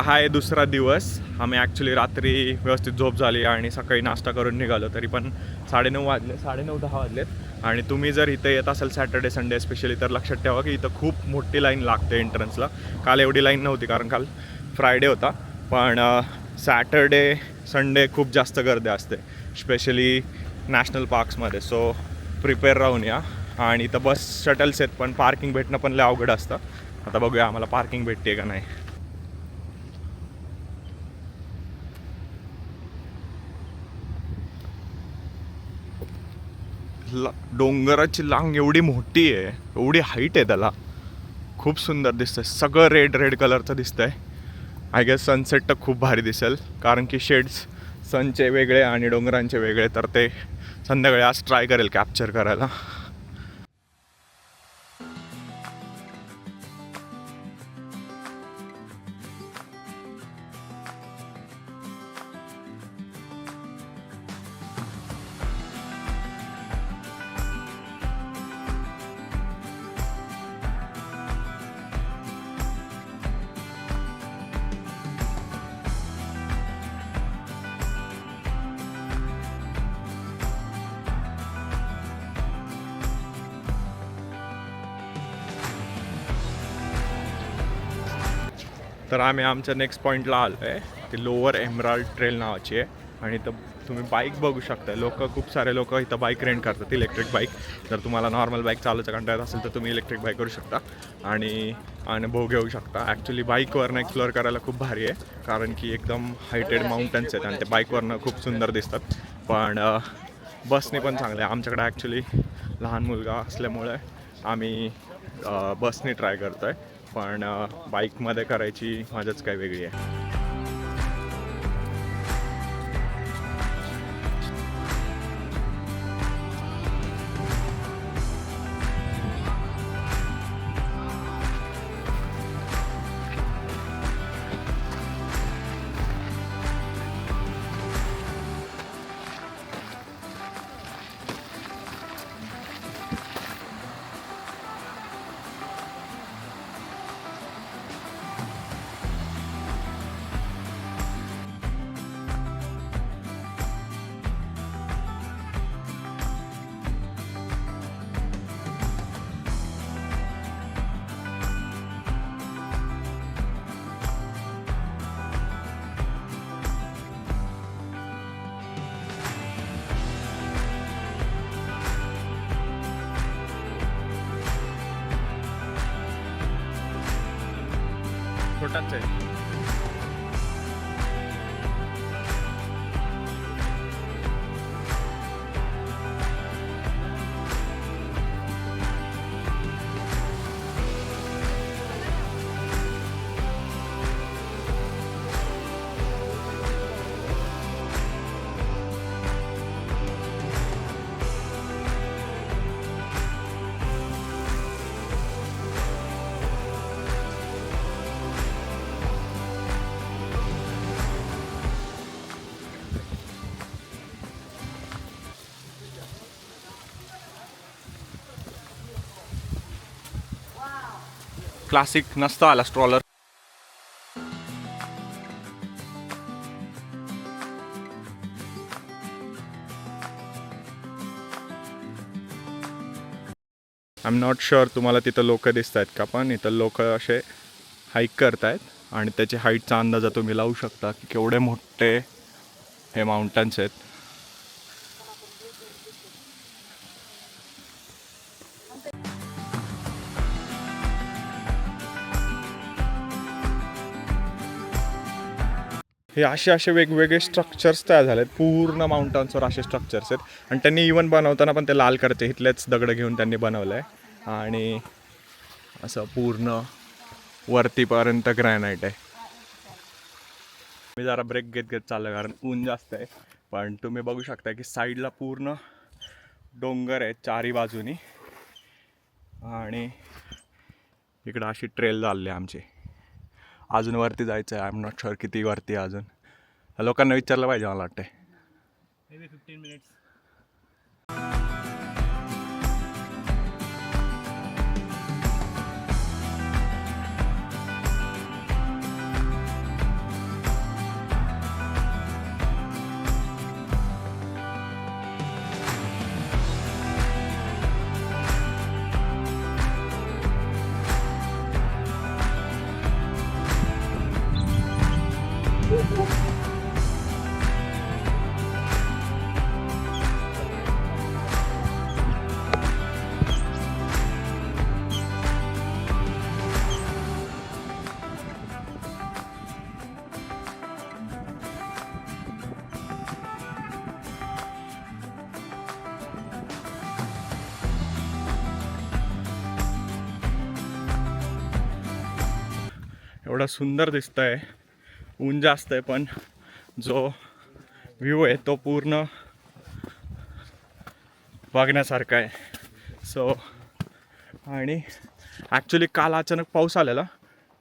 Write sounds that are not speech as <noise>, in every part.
हा आहे दुसरा दिवस. आम्ही ॲक्च्युली रात्री व्यवस्थित झोप झाली आणि सकाळी नाश्ता करून निघालो तरी पण साडेनऊ वाजले साडेनऊ दहा वाजलेत. आणि तुम्ही जर इथे येत असाल सॅटर्डे संडे स्पेशली तर लक्षात ठेवा की इथं खूप मोठी लाईन लागते एंट्रन्सला काल एवढी लाईन नव्हती कारण काल फ्रायडे होता. पण सॅटर्डे संडे खूप जास्त गर्दी असते स्पेशली नॅशनल पार्क्समध्ये सो प्रिपेअर राहून या. आणि इथं बस शटल्स आहेत पण पार्किंग भेटणं पण लय अवघड असतं. आता बघूया आम्हाला पार्किंग भेटते का नाही. ला डोंगराची लांग एवढी मोठी आहे एवढी हाईट आहे त्याला. खूप सुंदर दिसतंय. सगळं रेड रेड कलरचं दिसतंय. आय गेस सनसेट तर खूप भारी दिसेल. कारण की शेड्स सनचे वेगळे आणि डोंगरांचे वेगळे तर ते संध्याकाळी आज ट्राय करेल कॅप्चर करायला. तर आम्ही आमच्या नेक्स्ट पॉईंटला आलो आहे ती लोअर एमराल्ड ट्रेल नावाची आहे. आणि तर तुम्ही बाईक बघू शकता लोक खूप सारे लोक इथं बाईक रेंट करतात इलेक्ट्रिक बाईक जर तुम्हाला नॉर्मल बाईक चालवायचं कंटाळत असेल तर तुम्ही इलेक्ट्रिक बाईक करू शकता. आणि अनुभव घेऊ शकता. ॲक्च्युली बाईकवरनं एक्सप्लोअर करायला खूप भारी आहे. कारण की एकदम हायटेड माउंटन्स आहेत आणि ते बाईकवरनं खूप सुंदर दिसतात. पण बसने पण चांगलं आहे. आमच्याकडे ॲक्च्युली लहान मुलगा असल्यामुळे आम्ही बसने ट्राय करतो आहे पण बाईकमध्ये करायची मजाच काय वेगळी आहे. Kontakte. क्लासिक नसता आला stroller I am not sure तुम्हाला तिथं लोक दिसत आहेत का पण इथं लोक असे हाईक करतायत आणि त्याची हाईटचा अंदाजा तुम्ही लावू शकता की केवढे मोठे हे माउंटन्स आहेत. हे असे असे वेगवेगळे स्ट्रक्चर्स तयार झाले आहेत पूर्ण माउंटन्सवर असे स्ट्रक्चर्स आहेत. आणि त्यांनी इवन बनवताना पण ते लाल करते. इथलेच दगड घेऊन त्यांनी बनवलं आहे आणि असं पूर्ण वरतीपर्यंत ग्रॅनाईट आहे. मी जरा ब्रेक घेत घेत चाललं कारण ऊन जास्त आहे. पण तुम्ही बघू शकता की साईडला पूर्ण डोंगर आहे चारी बाजूनी. आणि इकडं अशी ट्रेल चालली आहे आमची. अजून वरती जायचं आहे आय एम नॉट शुअर किती वरती आहे अजून. लोकांना विचारलं पाहिजे मला वाटतं एवढं सुंदर दिसतं आहे ऊन जास्त आहे पण जो व्ह्यू आहे तो पूर्ण बघण्यासारखा आहे. सो आणि ॲक्च्युली काल अचानक पाऊस आलेला.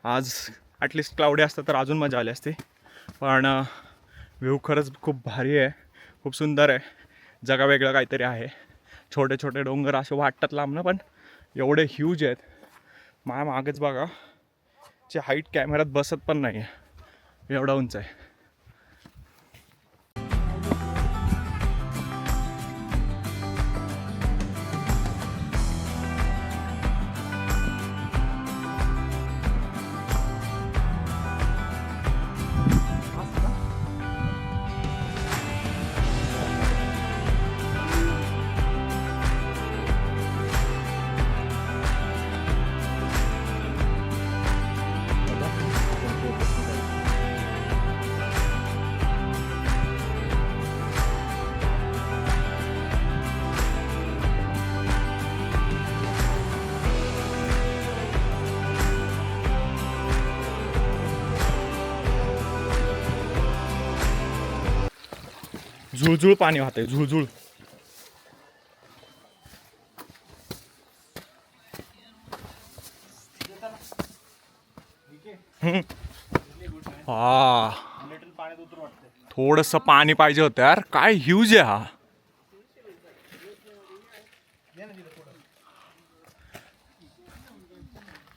आज ॲटलिस्ट क्लाउडी असतं तर अजून मजा आली असती. पण व्ह्यू खरंच खूप भारी आहे. खूप सुंदर आहे. जगा वेगळं काहीतरी आहे. छोटे छोटे डोंगर असे वाटतात लांबणं पण एवढे ह्यूज आहेत. माझ्या मागेच बघा. ची हाईट कॅमेऱ्यात बसत पण नाही आहे एवढा उंच आहे. झुळझुळ पाणी वाहतंय झुळझुळ. हा. थोडस पाणी पाहिजे होतं यार. काय ह्यूज आहे हा.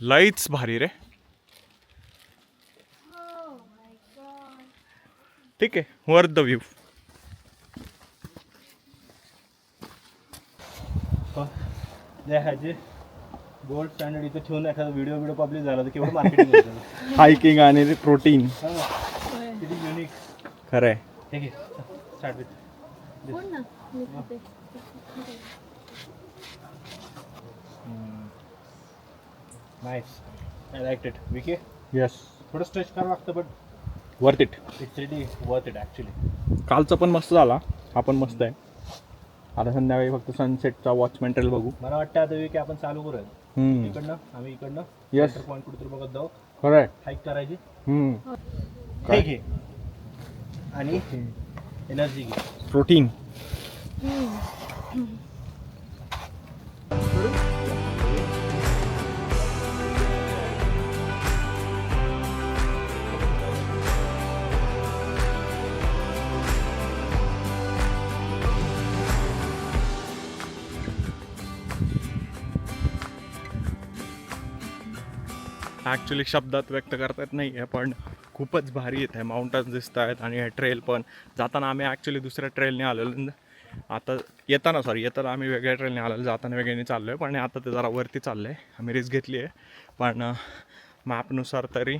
लईच भारी रे. ठीक आहे वर्थ द व्ह्यू ह्याचे गोल्ड स्टँडर्ड इथे ठेवून एखादा व्हिडिओ व्हिडिओ पब्लिश झाला तर केवढं मार्केटिंग हायकिंग आणि प्रोटीन किती युनिक खरंय. ठीक आहे start with. Nice I like it Vikhe yes थोडं स्ट्रेच करावं लागतं but worth it it's really worth it actually कालचा पण मस्त झाला. हा पण मस्त आहे. आता संध्याकाळी फक्त सनसेटचा वॉचमॅन ट्रेल बघू. मला वाटतं आता विके आपण चालू करूया हम्म. इकडनं आम्ही इकडनं. Yes. पॉईंट कुठेतरी बघत जाऊ. खरं आहे हाईक करायची. हम्म. काय? ठीक आहे आणि एनर्जी घे. प्रोटीन ॲक्च्युली शब्दात व्यक्त करता येत नाही आहे पण खूपच भारी येत आहे माउंटन्स दिसत आहेत आणि हे ट्रेल पण. जाताना आम्ही ॲक्च्युली दुसऱ्या ट्रेलने आलेलो. आता येताना सॉरी येताना आम्ही वेगळ्या ट्रेलने आलेलो. जाताना वेगळ्याने चाललो आहे पण आता ते जरा वरती चाललं आहे आम्ही रिस्क घेतली आहे. पण मॅपनुसार तरी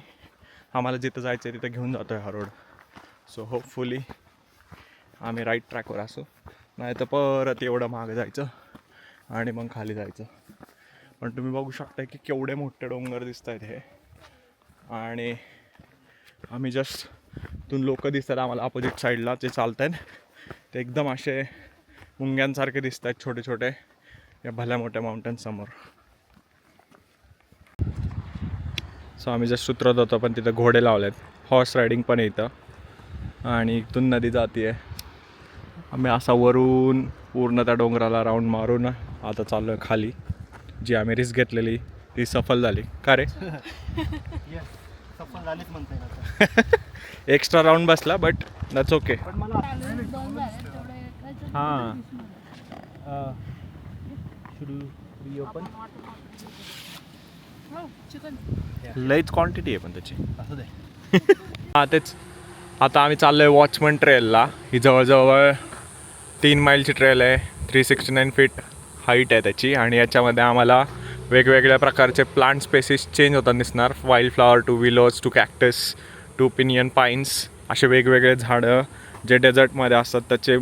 आम्हाला जिथं जायचं आहे तिथं घेऊन जातो आहे हा रोड सो होपफुली आम्ही राईट ट्रॅकवर असू. नाही तर परत एवढं मागं जायचं आणि मग खाली जायचं. पण तुम्ही बघू शकता की केवढे मोठे डोंगर दिसत आहेत हे. आणि आम्ही जस्ट तून लोक दिसतात आम्हाला अपोजिट साईडला जे चालत आहेत ते एकदम असे मुंग्यांसारखे दिसत आहेत छोटे छोटे या भल्या मोठ्या माउंटनसमोर सो आम्ही जस्ट उतरत होतो पण तिथं घोडे लावलेत. हॉर्स रायडिंग पण येतं इथं. आणि इथून नदी जाते आम्ही असा वरून पूर्ण त्या डोंगराला राऊंड मारून आता चाललो आहे खाली. जी आम्ही रिस्क घेतलेली ती सफल झाली. का रे? सफल झालीच म्हणता येईल आता. <laughs> एक्स्ट्रा राऊंड बसला बट दॅट्स ओके पण मला हां. हो, चिकन. लईच क्वांटिटी आहे पण त्याची. असू दे. <laughs> हां तेच. आता आम्ही चाललो आहे वॉचमन ट्रेलला ही जवळजवळ तीन माईलची ट्रेल आहे. Three sixty nine feet height आहे त्याची. आणि याच्यामध्ये आम्हाला वेगवेगळ्या प्रकारचे प्लांट स्पेसिस चेंज होताना दिसणार. Wild flower to willows to cactus to pinyon pines असे वेगवेगळे झाडं जे डेझर्टमध्ये असतात त्याचे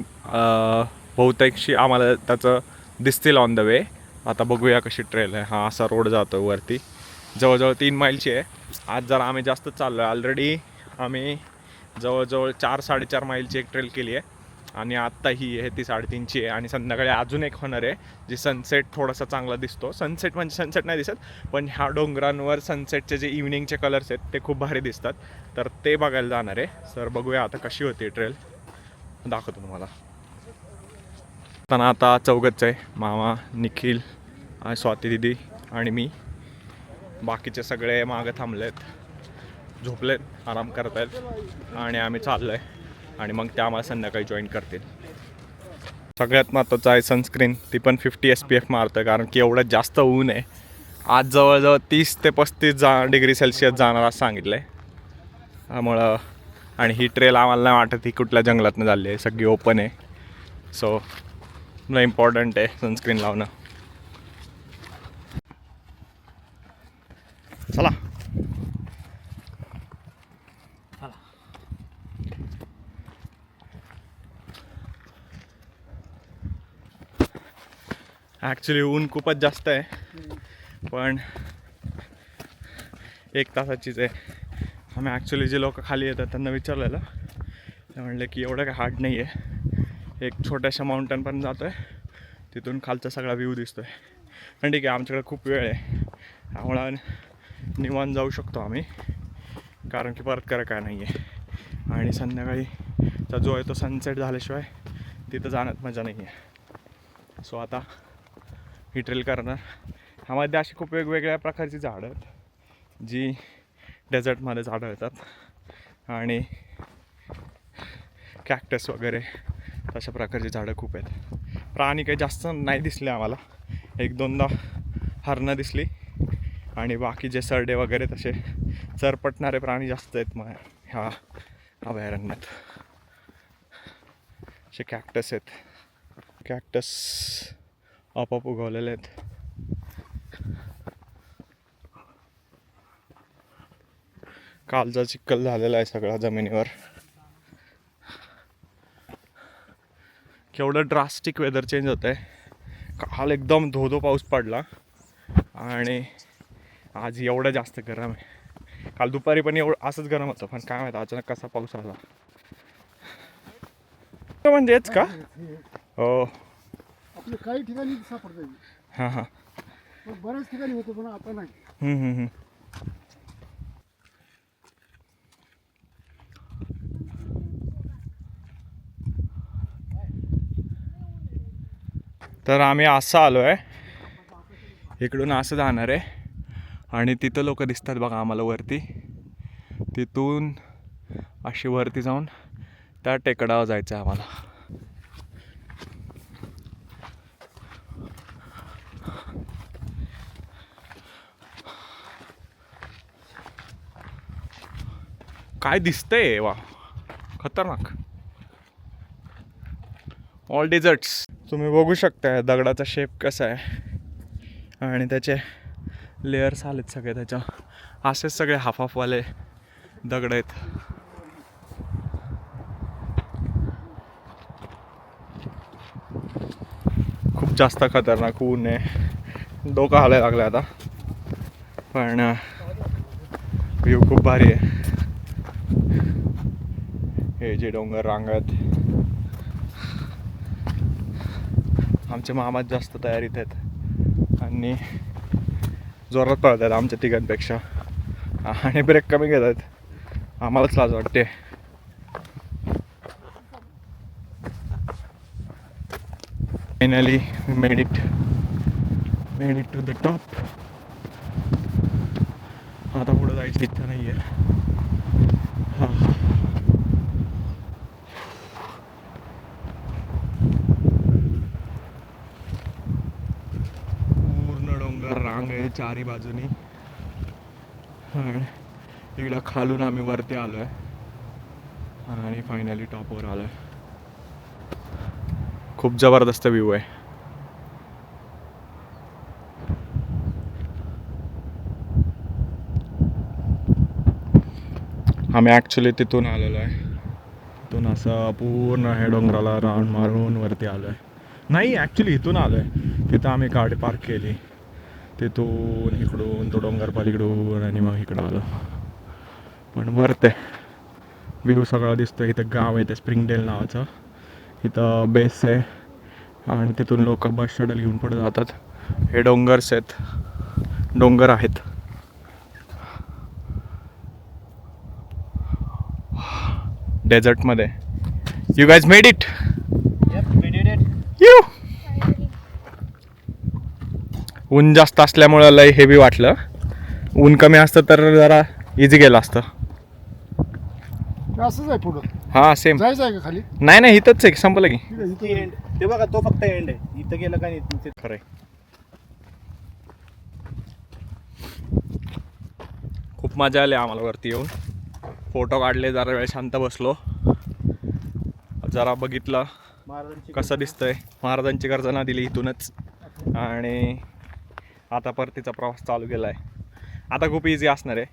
बहुतेकशी आम्हाला त्याचं दिसतील ऑन द वे आता बघूया कशी ट्रेल आहे. हा असा रोड जातो वरती. जवळजवळ तीन माईलची आहे. आज जरा आम्ही जास्त चाललो आहे ऑलरेडी आम्ही जवळजवळ चार साडेचार माईलची एक ट्रेल केली आहे. आणि आत्ता ही आहे ती साडेतीनची आहे आणि संध्याकाळी अजून एक होणार आहे जी सनसेट थोडासा चांगला दिसतो. सनसेट म्हणजे सनसेट नाही दिसत पण ह्या डोंगरांवर सनसेटचे जे इव्हिनिंगचे कलर्स आहेत ते खूप भारी दिसतात. तर ते बघायला जाणार आहे. सर बघूया आता कशी होती ट्रेल दाखवतो तुम्हाला. पण आता चौघच आहे मामा निखिल स्वाती दिदी आणि मी. बाकीचे सगळे मागं थांबलेत झोपलेत आराम करत आहेत आणि आम्ही चाललो आहे आणि मग त्या आम्हाला संध्याकाळी जॉईन करतील. सगळ्यात महत्त्वाचं आहे सनस्क्रीन ती पण फिफ्टी एस पी एफ मारतं कारण की एवढं जास्त ऊन आहे. आज जवळजवळ तीस ते पस्तीस जा डिग्री सेल्सिअस जाणार असं सांगितलं आहे त्यामुळं आणि ही ट्रेल आम्हाला नाही वाटत ही कुठल्या जंगलातनं झाली आहे. सगळी ओपन आहे. सो मला इम्पॉर्टंट आहे सनस्क्रीन लावणं. चला. ॲक्च्युली ऊन खूपच जास्त आहे. पण एक तासाचीच आहे. आम्ही ॲक्च्युली जे लोक खाली येतात त्यांना विचारलेलं. ते म्हणले की एवढं काय हार्ड नाही आहे एक छोट्याशा माउंटनपर्यंत जातो आहे तिथून खालचा सगळा व्ह्यू दिसतो आहे पण ठीक आहे आमच्याकडे खूप वेळ आहे. त्यामुळं निवांत जाऊ शकतो आम्ही. कारण की परत करा काय नाही आहे आणि संध्याकाळीचा जो आहे तो सनसेट झाल्याशिवाय तिथं जाण्यात मजा नाही आहे सो आता ही ट्रेल करणार. ह्यामध्ये अशी खूप वेगवेगळ्या प्रकारची झाडं आहेत जी डेझर्टमध्येच आढळतात आणि कॅक्टस वगैरे तशा प्रकारची झाडं खूप आहेत. प्राणी काही जास्त नाही दिसले आम्हाला. एक दोनदा हरणं दिसली. आणि बाकी जे सरडे वगैरे तसे चरपटणारे प्राणी जास्त आहेत मग ह्या अभयारण्यात. असे कॅक्टस आहेत. कॅक्टस आपोआप उगवलेले आहेत. कालचा चिखल झालेला आहे सगळा जमिनीवर. केवढं ड्रास्टिक वेदर चेंज होतं आहे काल एकदम धो धो पाऊस पडला. आणि आज एवढं जास्त गरम आहे. काल दुपारी पण एवढं असंच गरम होतं पण काय माहिती अचानक कसा पाऊस आला. म्हणजेच का? हो. आपले काही ठिकाणी सापडता येईल हां हां. पण बऱ्याच ठिकाणी होतो पण आता नाही. हम्म, हम्म, हम्म. तर आम्ही असं आलो आहे इकडून असं जाणार आहे. आणि तिथं लोक दिसतात बघा आम्हाला वरती. तिथून अशी वरती जाऊन त्या टेकडावर जायचं आहे आम्हाला. काय दिसतंय? वा. खतरनाक. ऑल डेझर्ट्स तुम्ही बघू शकता दगडाचा शेप कसा आहे. आणि त्याचे लेयर्स आलेत सगळे त्याच्या. असेच सगळे हाफ हाफवाले दगड आहेत. खूप जास्त खतरनाक ऊन आहे. डोकं हालायला लागलं आता. पण व्ह्यू खूप भारी आहे. हे जे डोंगर रांगत. आमचे मामात जास्त तयारीत आहेत. आणि जोरात पळत आहेत आमच्या तिघांपेक्षा. आणि ब्रेक कमी घेत आहेत आम्हालाच लाज वाटते. Finally made it made it to the top आता पुढं जायची इच्छा नाही आहे हां पूर्ण डोंगर रांग आहे चारी बाजूनी. आणि इकडं खालून आम्ही वरती आलो आहे आणि फायनली टॉपवर आलो आहे खूप जबरदस्त व्ह्यू आहे. आम्ही ॲक्च्युली तिथून आलेलो आहे. तिथून असं पूर्ण हे डोंगराला राऊंड मारून वरती आलो आहे नाही ॲक्च्युली इथून आलो आहे तिथं आम्ही गाडी पार्क केली. तिथून इकडून तो डोंगर पलीकडून आणि मग इकडं आलो. पण वरत आहे व्ह्यू सगळा दिसतो इथं गाव आहे ते स्प्रिंगडेल नावाचं. इथं बेस आहे आणि तिथून लोक बस शटल घेऊन पुढे जातात. हे डोंगर्स आहेत. डोंगर आहेत. डेझर्टमध्ये you guys made it you ऊन जास्त असल्यामुळं लय हेवी वाटलं. ऊन कमी असतं तर जरा इझी गेलं असतं. असंच आहे पुढं? हां सेम जायचं आहे का खाली? नाही नाही इथंच आहे संपलं की. एंड ते बघा तो फक्त एंड आहे. इथं गेलं का नाही खरंय खूप मजा आली आम्हाला वरती येऊन. फोटो काढले जरा वेळ शांत बसलो. जरा बघितलं महाराजांची कसं दिसतंय. महाराजांची गर्जना दिली इथूनच. आणि आता परतीचा प्रवास चालू केला आहे आता खूप इझी असणार आहे.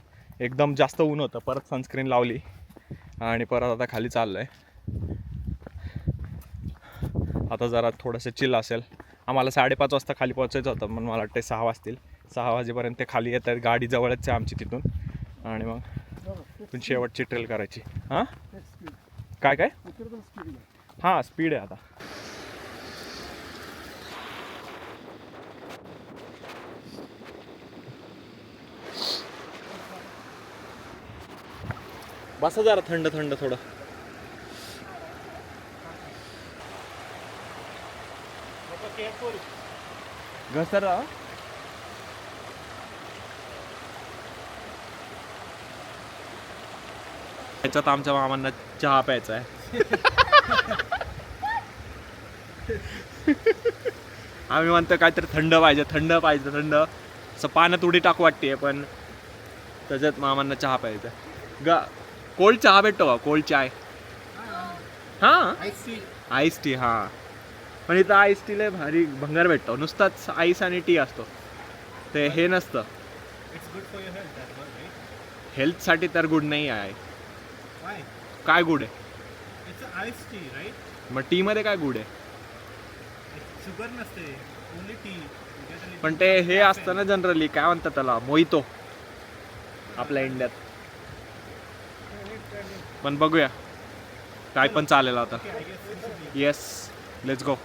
एकदम जास्त ऊन होतं परत सनस्क्रीन लावली आणि परत आता खाली चाललं आहे आता जरा थोडंसं चिल असेल. आम्हाला साडेपाच वाजता खाली पोहोचायचं होतं पण मला वाटतं सहा वाजतील. सहा वाजेपर्यंत ते खाली येत आहेत गाडी जवळच आहे आमची तिथून. आणि मग तिथून शेवटची ट्रेल करायची. हां? काय काय? हां स्पीड आहे आता. बसा जरा थंड थंड थोडं. घसर त्याच्यात आमच्या मामांना चहा प्यायचा आहे. आम्ही म्हणतो काहीतरी थंड पाहिजे थंड पाहिजे थंड. असं पाण्यात उडी टाकू वाटते पण त्याच्यात मामांना चहा प्यायचा ग कोल्ड चहा भेटतो का? कोल्ड चाय. हां? आईस टी हां. पण इथं आईस टीला भारी भंगार भेटतो. नुसताच आईस आणि टी असतो. ते हे नसतं. हेल्थसाठी तर गुड नाही आहे. काय गुड आहे? आईस टी मग टीमध्ये काय गुड आहे? शुगर नसते. ओनली टी पण ते हे असतं ना जनरली काय म्हणतात त्याला? मोहितो. आपल्या इंडियात पण बघूया. काय पण चालेल आता. Yes let's go